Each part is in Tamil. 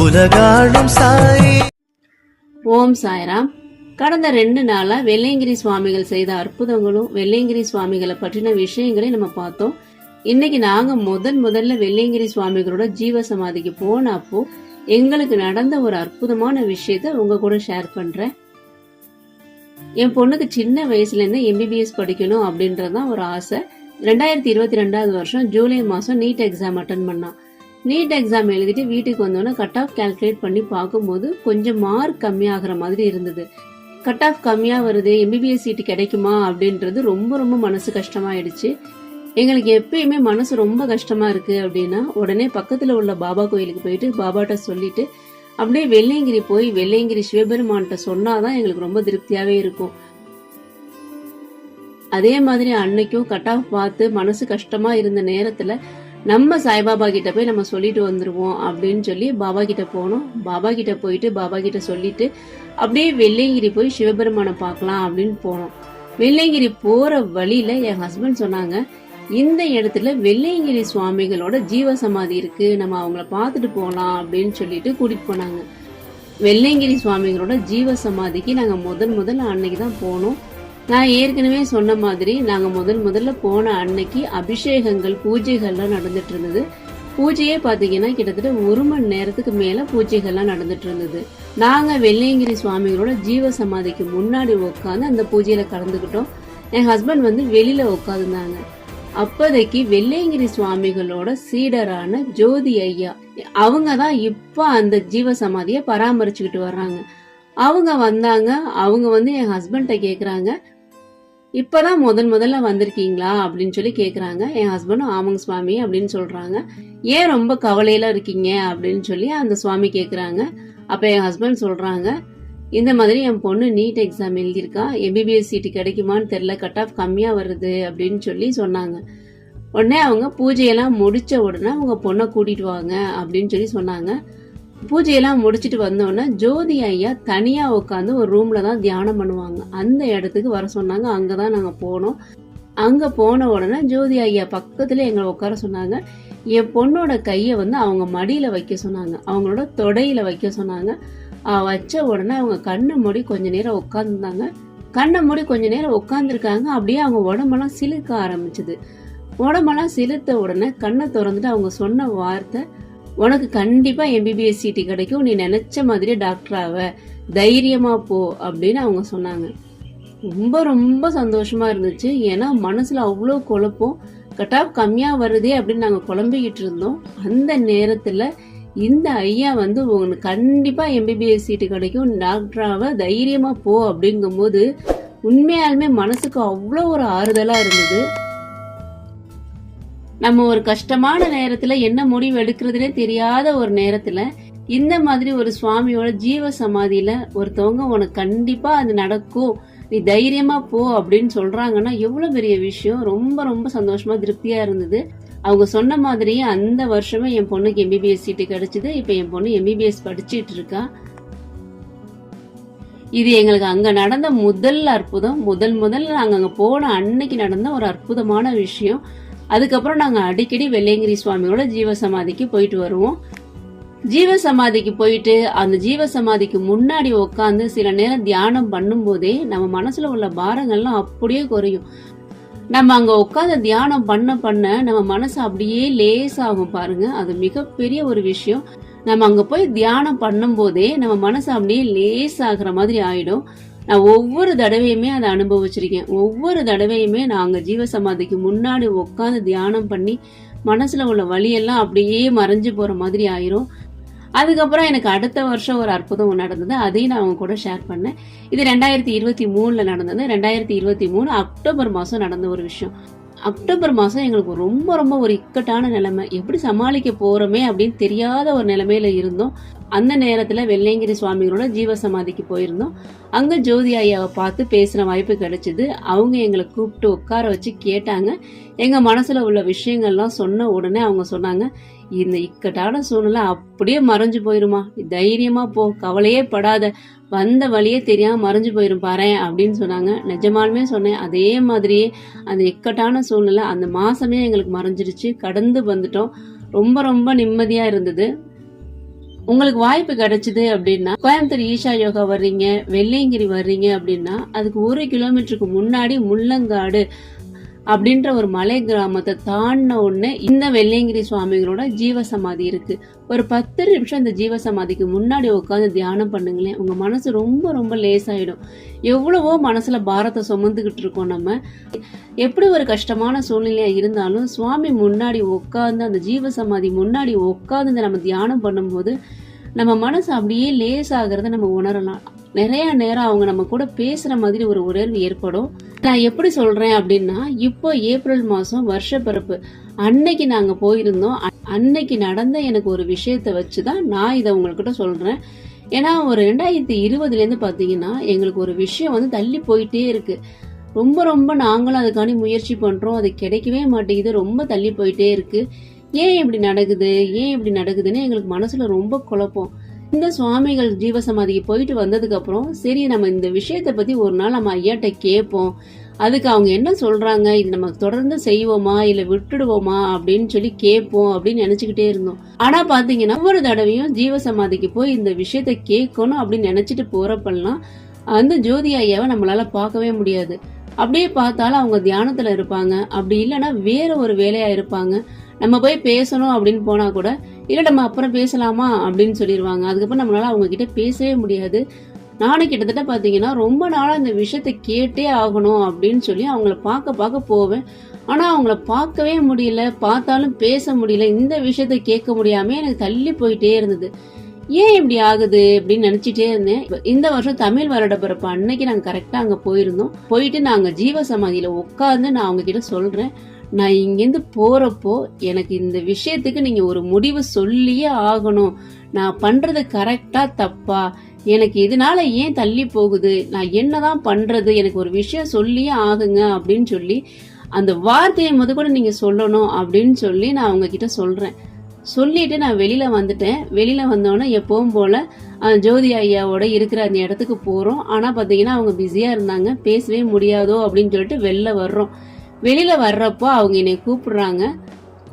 உலகாளும் சாய். ஓம் சாய்ராம். கடந்த ரெண்டு நாளா வெள்ளையங்கிரி சுவாமிகள் செய்த அற்புதங்களும் வெள்ளையங்கிரி சுவாமிகளை பற்றின விஷயங்களை நம்ம பார்த்தோம். இன்னைக்கு நாங்க முதன் முதல்ல வெள்ளையங்கிரி சுவாமிகளோட ஜீவ சமாதிக்கு போன அப்போ எங்களுக்கு நடந்த ஒரு அற்புதமான விஷயத்த உங்க கூட ஷேர் பண்றேன். என் பொண்ணுக்கு சின்ன வயசுல இருந்து எம்பிபிஎஸ் படிக்கணும் அப்படின்றதுதான் ஒரு ஆசை. ரெண்டாயிரத்தி இருபத்தி ரெண்டாவது வருஷம் ஜூலை மாசம் நீட் எக்ஸாம் அட்டன் பண்ணான். நீட் எக்ஸாம் எழுதிட்டு வீட்டுக்கு வந்தோன்னே கட் ஆஃப் கால்குலேட் பண்ணி பார்க்கும்போது கொஞ்சம் மார்க் கம்மியாகிற மாதிரி இருந்தது. கட் ஆஃப் கம்மியாக வருது எம்பிபிஎஸ் சீட்டு கிடைக்குமா அப்படின்றது ரொம்ப ரொம்ப மனசு கஷ்டமாயிடுச்சு. எங்களுக்கு எப்பயுமே மனசு ரொம்ப கஷ்டமா இருக்கு அப்படின்னா உடனே பக்கத்துல உள்ள பாபா கோயிலுக்கு போயிட்டு பாபாட்ட சொல்லிட்டு அப்படியே வெள்ளையங்கிரி போய் வெள்ளையங்கிரி சிவபெருமான்கிட்ட சொன்னாதான் எங்களுக்கு ரொம்ப திருப்தியாவே இருக்கும். அதே மாதிரி அன்னைக்கும் கட் ஆஃப் பார்த்து மனசு கஷ்டமா இருந்த நேரத்துல நம்ம சாய்பாபா கிட்ட போய் நம்ம சொல்லிட்டு வந்துருவோம் அப்படின்னு சொல்லி பாபா கிட்ட போனோம். பாபா கிட்ட போயிட்டு பாபா கிட்ட சொல்லிட்டு அப்படியே வெள்ளையங்கிரி போய் சிவபெருமானை பார்க்கலாம் அப்படின்னு போனோம். வெள்ளையங்கிரி போற வழியில என் ஹஸ்பண்ட் சொன்னாங்க இந்த இடத்துல வெள்ளையங்கிரி சுவாமிகளோட ஜீவ சமாதி இருக்கு நம்ம அவங்கள பார்த்துட்டு போகலாம் அப்படின்னு சொல்லிட்டு கூட்டிட்டு போனாங்க. வெள்ளையங்கிரி சுவாமிகளோட ஜீவ சமாதிக்கு நாங்கள் முதல் முதல்ல அன்னைக்கு தான் போனோம். நான் ஏற்கனவே சொன்ன மாதிரி நாங்க முதல் முதல்ல போன அன்னைக்கு அபிஷேகங்கள் பூஜைகள்லாம் நடந்துட்டு இருந்தது. பூஜையே பாத்தீங்கன்னா கிட்டத்தட்ட ஒரு மணி நேரத்துக்கு மேல பூஜைகள்லாம் நடந்துட்டு இருந்தது. நாங்க வெள்ளையங்கிரி சுவாமிகளோட ஜீவ சமாதிக்கு முன்னாடி உட்காந்து அந்த பூஜையில கலந்துக்கிட்டோம். என் ஹஸ்பண்ட் வந்து வெளியில உட்காந்துருந்தாங்க அப்போதைக்கு வெள்ளையங்கிரி சுவாமிகளோட சீடரான ஜோதி ஐயா அவங்க தான் இப்போ அந்த ஜீவ சமாதியை பராமரிச்சுக்கிட்டு வர்றாங்க. அவங்க வந்தாங்க அவங்க வந்து என் ஹஸ்பண்ட கேக்குறாங்க இப்பதான் முதல் முதல்ல வந்திருக்கீங்களா அப்படின்னு சொல்லி கேக்குறாங்க. என் ஹஸ்பண்டும் ஆமாங்க சுவாமி அப்படின்னு சொல்றாங்க. ஏன் ரொம்ப கவலையில இருக்கீங்க அப்படின்னு சொல்லி அந்த சுவாமி கேக்குறாங்க. அப்ப என் ஹஸ்பண்ட் சொல்றாங்க இந்த மாதிரி என் பொண்ணு நீட் எக்ஸாம் எழுதியிருக்கா. எம்பிபிஎஸ் சீட்டு கிடைக்குமான்னு தெரில கட் ஆஃப் கம்மியா வருது. அப்படின்னு சொல்லி சொன்னாங்க. உடனே அவங்க பூஜையெல்லாம் முடிச்ச உடனே அவங்க பொண்ணை கூட்டிட்டு வாங்க அப்படின்னு சொல்லி சொன்னாங்க. பூஜையெல்லாம் முடிச்சிட்டு வந்தோடனே ஜோதி ஐயா தனியா உட்காந்து ஒரு ரூம்ல தான் தியானம் பண்ணுவாங்க. அந்த இடத்துக்கு வர சொன்னாங்க. அங்கதான் நாங்க போனோம். அங்க போன உடனே ஜோதி ஐயா பக்கத்துல எங்களை உட்கார சொன்னாங்க. என் பொண்ணோட கையை வந்து அவங்க மடியில வைக்க சொன்னாங்க. அவங்களோட தொடையில வைக்க சொன்னாங்க. வச்ச உடனே அவங்க கண்ணை மூடி கொஞ்ச நேரம் உட்காந்துருந்தாங்க கண்ணை மூடி கொஞ்ச நேரம் உட்காந்துருக்காங்க அப்படியே அவங்க உடம்பெல்லாம் சிலுக்க ஆரம்பிச்சது. உடம்பெல்லாம் சிலுத்த உடனே கண்ணை திறந்துட்டு அவங்க சொன்ன வார்த்தை உனக்கு கண்டிப்பா எம்பிபிஎஸ் சீட்டு கிடைக்கும். நீ நினைச்ச மாதிரியே டாக்டர் ஆவ. தைரியமா போ அப்படின்னு அவங்க சொன்னாங்க. ரொம்ப ரொம்ப சந்தோஷமா இருந்துச்சு. ஏன்னா மனசுல அவ்வளோ குழப்பம். கட் ஆஃப் கம்மியா வருதே அப்படின்னு நாங்க குழம்பிக்கிட்டு இருந்தோம். அந்த நேரத்துல இந்த ஐயா வந்து உங்களுக்கு கண்டிப்பா எம்பிபிஎஸ் சீட்டு கிடைக்கும். டாக்டராவ தைரியமா போ. அப்படிங்கும்போது உண்மையாலுமே மனசுக்கு அவ்வளோ ஒரு ஆறுதலா இருந்தது. நம்ம ஒரு கஷ்டமான நேரத்துல என்ன முடிவு எடுக்கிறதுனே தெரியாத ஒரு நேரத்துல இந்த மாதிரி ஒரு சுவாமியோட ஜீவ சமாதியில ஒருத்தவங்க உனக்கு கண்டிப்பா அது நடக்கும். நீ தைரியமா போ அப்படின்னு சொல்றாங்கன்னா எவ்வளவு பெரிய விஷயம். ரொம்ப ரொம்ப சந்தோஷமா திருப்தியா இருந்தது. அவங்க சொன்ன மாதிரியே அந்த வருஷமே என் பொண்ணுக்கு எம்பிபிஎஸ் சீட்டு கிடைச்சது. இப்ப என் பொண்ணு எம்பிபிஎஸ் படிச்சிட்டு இருக்கா. இது எங்களுக்கு அங்க நடந்த முதல் அற்புதம். முதல் முதல்ல நாங்க அங்க போன அன்னைக்கு நடந்த ஒரு அற்புதமான விஷயம். அதுக்கப்புறம் நாங்கள் அடிக்கடி வெள்ளையங்கிரி சுவாமியோட ஜீவ சமாதிக்கு போயிட்டு வருவோம். ஜீவ சமாதிக்கு போயிட்டு அந்த ஜீவ சமாதிக்கு முன்னாடி உட்காந்து சில நேரம் தியானம் பண்ணும்போதே நம்ம மனசுல உள்ள பாரங்கள்லாம் அப்படியே குறையும். நம்ம அங்க உட்காந்து தியானம் பண்ண பண்ண நம்ம மனசு அப்படியே லேசாகும் பாருங்க. அது மிகப்பெரிய ஒரு விஷயம். நம்ம அங்க போய் தியானம் பண்ணும்போதே நம்ம மனசு அப்படியே லேசாகிற மாதிரி ஆயிடும். நான் ஒவ்வொரு தடவையுமே அதை அனுபவிச்சிருக்கேன். ஒவ்வொரு தடவையுமே நாங்கள் ஜீவசமாதிக்கு ஜீவ சமாதிக்கு முன்னாடி உட்காந்து தியானம் பண்ணி மனசில் உள்ள வலியெல்லாம் அப்படியே மறைஞ்சு போகிற மாதிரி ஆயிரும். அதுக்கப்புறம் எனக்கு அடுத்த வருஷம் ஒரு அற்புதம் நடந்தது. அதையும் நான் அவங்க கூட ஷேர் பண்ணேன். இது ரெண்டாயிரத்தி இருபத்தி மூணில் நடந்தது. ரெண்டாயிரத்தி இருபத்தி மூணு அக்டோபர் மாதம் நடந்த ஒரு விஷயம். அக்டோபர் மாதம் எங்களுக்கு ரொம்ப ரொம்ப ஒரு இக்கட்டான நிலைமை. எப்படி சமாளிக்க போகிறோமே அப்படின்னு தெரியாத ஒரு நிலைமையில் இருந்தோம். அந்த நேரத்தில் வெள்ளையங்கிரி சுவாமிகளோட ஜீவ சமாதிக்கு போயிருந்தோம். அங்கே ஜோதி ஐயாவை பார்த்து பேசுகிற வாய்ப்பு கிடைச்சிது. அவங்க எங்களை கூப்பிட்டு உட்கார வச்சு கேட்டாங்க. எங்கள் மனசில் உள்ள விஷயங்கள்லாம் சொன்ன உடனே அவங்க சொன்னாங்க இந்த இக்கட்டான சூழ்நிலை அப்படியே மறைஞ்சு போயிருமா? தைரியமாக போ கவலையே படாத. வந்த வழியே தெரியாம மறைஞ்சு போயிரும் பாரு அப்படின்னு சொன்னாங்க. நிஜமாலுமே சொன்னேன். அதே மாதிரியே அந்த இக்கட்டான சூழ்நிலை அந்த மாசமே எங்களுக்கு மறைஞ்சிருச்சு. கடந்து வந்துட்டோம். ரொம்ப ரொம்ப நிம்மதியா இருந்தது. உங்களுக்கு வாய்ப்பு கிடைச்சது அப்படின்னா கோயம்புத்தூர் ஈஷா யோகா வர்றீங்க வெள்ளையங்கிரி வர்றீங்க அப்படின்னா அதுக்கு ஒரு கிலோமீட்டருக்கு முன்னாடி முள்ளங்காடு அப்படின்ற ஒரு மலை கிராமத்தை தாண்டின உடனே இந்த வெள்ளையங்கிரி சுவாமிகளோட ஜீவசமாதி இருக்கு. ஒரு பத்து நிமிஷம் இந்த ஜீவசமாதிக்கு முன்னாடி உட்காந்து தியானம் பண்ணுங்களேன். உங்க மனசு ரொம்ப ரொம்ப லேசாயிடும். எவ்வளவோ மனசுல பாரத்தை சுமந்துக்கிட்டு இருக்கோம் நம்ம. எப்படி ஒரு கஷ்டமான சூழ்நிலையா இருந்தாலும் சுவாமி முன்னாடி உட்காந்து அந்த ஜீவசமாதி முன்னாடி உட்காந்து நம்ம தியானம் பண்ணும்போது நம்ம மனசு அப்படியே லேஸ் லேசாகிறத நம்ம உணரலாம். நிறைய நேரம் அவங்க நம்ம கூட பேசுற மாதிரி ஒரு உணர்வு ஏற்படும். நான் எப்படி சொல்றேன் அப்படின்னா இப்போ ஏப்ரல் மாசம் வருஷப்பிறப்பு. அன்னைக்கு நாங்க போயிருந்தோம். அன்னைக்கு நடந்த எனக்கு ஒரு விஷயத்தை வச்சுதான் நான் இதை உங்கள்கிட்ட சொல்றேன். ஏன்னா ஒரு ரெண்டாயிரத்தி இருபதுல இருந்து பாத்தீங்கன்னா எங்களுக்கு ஒரு விஷயம் வந்து தள்ளி போயிட்டே இருக்கு. ரொம்ப ரொம்ப நாங்களும் அதுக்காண்டி முயற்சி பண்றோம். அது கிடைக்கவே மாட்டேங்குது. ரொம்ப தள்ளி போயிட்டே இருக்கு. ஏன் இப்படி நடக்குது? ஏன் இப்படி நடக்குதுன்னு எங்களுக்கு மனசுல ரொம்ப குழப்பம். இந்த சுவாமிகள் ஜீவசமாதிக்கு போயிட்டு வந்ததுக்கு அப்புறம் சரி நம்ம இந்த விஷயத்தை பத்தி ஒரு நாள் நம்ம ஐயாட்ட கேட்போம். அதுக்கு அவங்க என்ன சொல்றாங்க? இது நம்ம தொடர்ந்து செய்வோமா? இல்ல விட்டுடுவோமா? அப்படின்னு சொல்லி கேட்போம் அப்படின்னு நினைச்சுக்கிட்டே இருந்தோம். ஆனா பாத்தீங்கன்னா ஒவ்வொரு தடவையும் ஜீவசமாதிக்கு போய் இந்த விஷயத்த கேட்கணும் அப்படின்னு நினைச்சிட்டு போறப்பெல்லாம் அந்த ஜோதி ஐயாவை நம்மளால பார்க்கவே முடியாது. அப்படியே பார்த்தாலும் அவங்க தியானத்துல இருப்பாங்க. அப்படி இல்லைன்னா வேற ஒரு வேலையா இருப்பாங்க. நம்ம போய் பேசணும் அப்படின்னு போனா கூட இல்லை நம்ம அப்புறம் பேசலாமா? அப்படின்னு சொல்லிடுவாங்க அதுக்கப்புறம் நம்மளால அவங்க கிட்ட பேசவே முடியாது. நானும் கிட்டத்தட்ட பார்த்தீங்கன்னா ரொம்ப நாளாக இந்த விஷயத்த கேட்டே ஆகணும் அப்படின்னு சொல்லி அவங்கள பார்க்க பார்க்க போவேன். ஆனால் அவங்கள பார்க்கவே முடியல. பார்த்தாலும் பேச முடியல. இந்த விஷயத்த கேட்க முடியாமல் எனக்கு தள்ளி போயிட்டே இருந்தது. ஏன் இப்படி ஆகுது அப்படின்னு நினைச்சிட்டே இருந்தேன். இந்த வருஷம் தமிழ் வருட பிறப்பு அன்னைக்கு நாங்க கரெக்டா அங்க போயிருந்தோம். போயிட்டு நாங்க ஜீவ சமாதியில் உட்காந்து நான் அவங்க கிட்ட சொல்றேன். நான் இங்கேருந்து போறப்போ எனக்கு இந்த விஷயத்துக்கு நீங்க ஒரு முடிவு சொல்லியே ஆகணும். நான் பண்றது கரெக்டா தப்பா? எனக்கு இதனால ஏன் தள்ளி போகுது? நான் என்னதான் பண்றது? எனக்கு ஒரு விஷயம் சொல்லியே ஆகுங்க அப்படின்னு சொல்லி அந்த வார்த்தையை முத கூட நீங்க சொல்லணும் அப்படின்னு சொல்லி நான் அவங்க கிட்ட சொல்றேன். சொல்லிட்டு நான் வெளியில வந்துட்டேன். வெளியில வந்தோடனே எப்பவும் போல ஜோதி ஐயாவோட இருக்கிற அந்த இடத்துக்கு போறோம். ஆனா பாத்தீங்கன்னா அவங்க பிஸியா இருந்தாங்க. பேசவே முடியாதோ அப்படின்னு சொல்லிட்டு வெளில வர்றோம். வெளியில வர்றப்போ அவங்க என்னை கூப்பிடுறாங்க.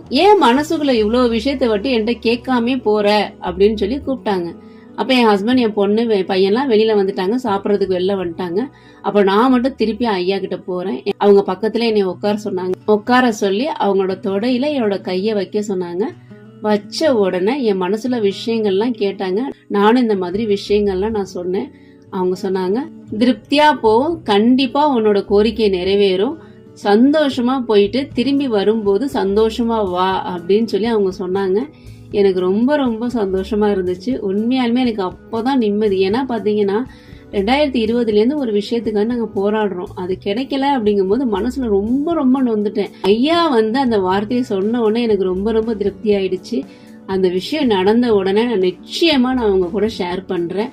ஏன் மனசுக்குள்ள இவ்வளோ விஷயத்த வட்டி என்கிட்ட கேட்காமே போற? அப்படின்னு சொல்லி கூப்பிட்டாங்க. அப்ப என் ஹஸ்பண்ட் என் பொண்ணு என் பையன்லாம் வெளியில வந்துட்டாங்க. சாப்பிட்றதுக்கு வெளில வந்துட்டாங்க. அப்ப நான் மட்டும் திருப்பி ஐயா கிட்ட போறேன். அவங்க பக்கத்துல என்னை உட்கார சொன்னாங்க. உட்கார சொல்லி அவங்களோட தொடையில என்னோட கையை வைக்க சொன்னாங்க. வச்ச உடனே என் மனசுல விஷயங்கள்லாம் கேட்டாங்க. நானும் இந்த மாதிரி விஷயங்கள்லாம் நான் சொன்னேன். அவங்க சொன்னாங்க திருப்தியா போ கண்டிப்பா உன்னோட கோரிக்கை நிறைவேறும். சந்தோஷமா போயிட்டு திரும்பி வரும்போது சந்தோஷமா வா அப்படின்னு சொல்லி அவங்க சொன்னாங்க. எனக்கு ரொம்ப ரொம்ப சந்தோஷமா இருந்துச்சு. உண்மையாலுமே எனக்கு அப்போதான் நிம்மதி. ஏன்னா பாத்தீங்கன்னா ரெண்டாயிரத்தி இருபதுலேருந்து ஒரு விஷயத்துக்காக நாங்கள் போராடுறோம். அது கிடைக்கல அப்படிங்கும்போது மனசில் ரொம்ப ரொம்ப நொந்துட்டேன். ஐயா வந்து அந்த வார்த்தையை சொன்ன உடனே எனக்கு ரொம்ப ரொம்ப திருப்தி ஆயிடுச்சு. அந்த விஷயம் நடந்த உடனே நான் நிச்சயமாக நான் அவங்க கூட ஷேர் பண்ணுறேன்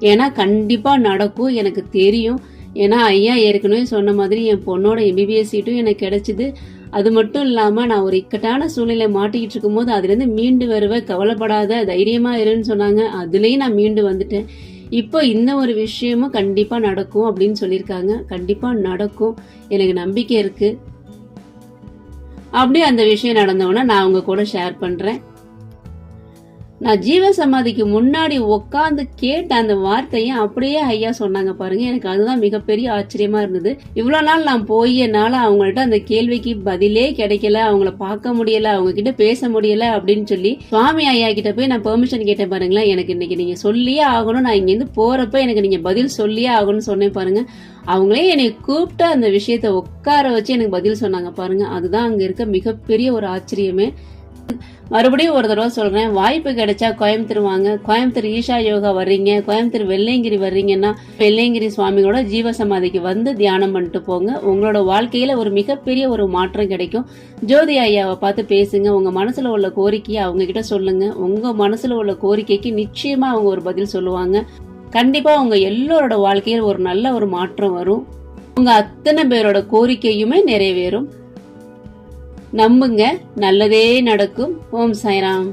ஏன்னா கண்டிப்பாக நடக்கும். எனக்கு தெரியும். ஏன்னா ஐயா ஏற்கனவே சொன்ன மாதிரி என் பொண்ணோட எம்பிபிஎஸ் சீட்டும் எனக்கு கிடைச்சிது. அது மட்டும் இல்லாமல் நான் ஒரு இக்கட்டான சூழ்நிலை மாட்டிக்கிட்டு இருக்கும்போது அதுலேருந்து மீண்டு வருவேன் கவலைப்படாத தைரியமாக இருன்னு சொன்னாங்க. அதுலேயும் நான் மீண்டு வந்துட்டேன். இப்போ இந்த ஒரு விஷயமும் கண்டிப்பா நடக்கும் அப்படின்னு சொல்லியிருக்காங்க. கண்டிப்பா நடக்கும். எனக்கு நம்பிக்கை இருக்கு. அப்படியே அந்த விஷயம் நடந்தவொடனே நான் உங்க கூட ஷேர் பண்றேன். நான் ஜீவ சமாதிக்கு முன்னாடி உட்காந்து கேட்ட அந்த வார்த்தையை அப்படியே ஐயா சொன்னாங்க பாருங்க. எனக்கு அதுதான் மிகப்பெரிய ஆச்சரியமா இருந்தது. இவ்வளவு நாள் நான் போய் அவங்கள்ட்ட அந்த கேள்விக்கு பதிலே கிடைக்கல அவங்கள பார்க்க முடியல அவங்க கிட்ட பேச முடியல அப்படின்னு சொல்லி சுவாமி ஐயா கிட்ட போய் நான் பெர்மிஷன் கேட்டேன் பாருங்களேன். எனக்கு இன்னைக்கு நீங்க சொல்லியே ஆகணும். நான் இங்கேருந்து போறப்ப எனக்கு நீங்க பதில் சொல்லியே ஆகணும்னு சொன்னேன் பாருங்க. அவங்களே என்னை கூப்பிட்டு அந்த விஷயத்த உட்கார வச்சு எனக்கு பதில் சொன்னாங்க பாருங்க. அதுதான் அங்க இருக்க மிகப்பெரிய ஒரு ஆச்சரியமே. மறுபடியும் ஒரு தடவை சொல்றேன் வாய்ப்பு கிடைச்சா கோயம்புத்தூர் வாங்க. கோயம்புத்தூர் ஈஷா யோகா வர்றீங்க கோயம்புத்தூர் வெள்ளையங்கிரி வர்றீங்கன்னா வெள்ளையங்கிரி சுவாமிகளோட ஜீவசமாதிக்கு வந்து தியானம் பண்ணிட்டு போங்க. உங்களோட வாழ்க்கையில ஒரு மிகப்பெரிய ஒரு மாற்றம் கிடைக்கும். ஜோதி ஐயாவை பார்த்து பேசுங்க உங்க மனசுல உள்ள கோரிக்கையை அவங்க கிட்ட சொல்லுங்க. உங்க மனசுல உள்ள கோரிக்கைக்கு நிச்சயமா அவங்க ஒரு பதில் சொல்லுவாங்க. கண்டிப்பா உங்க எல்லோரோட வாழ்க்கையில் ஒரு நல்ல ஒரு மாற்றம் வரும். உங்க அத்தனை பேரோட கோரிக்கையுமே நிறைவேறும். நம்புங்க நல்லதே நடக்கும். ஓம் சாய்ராம்.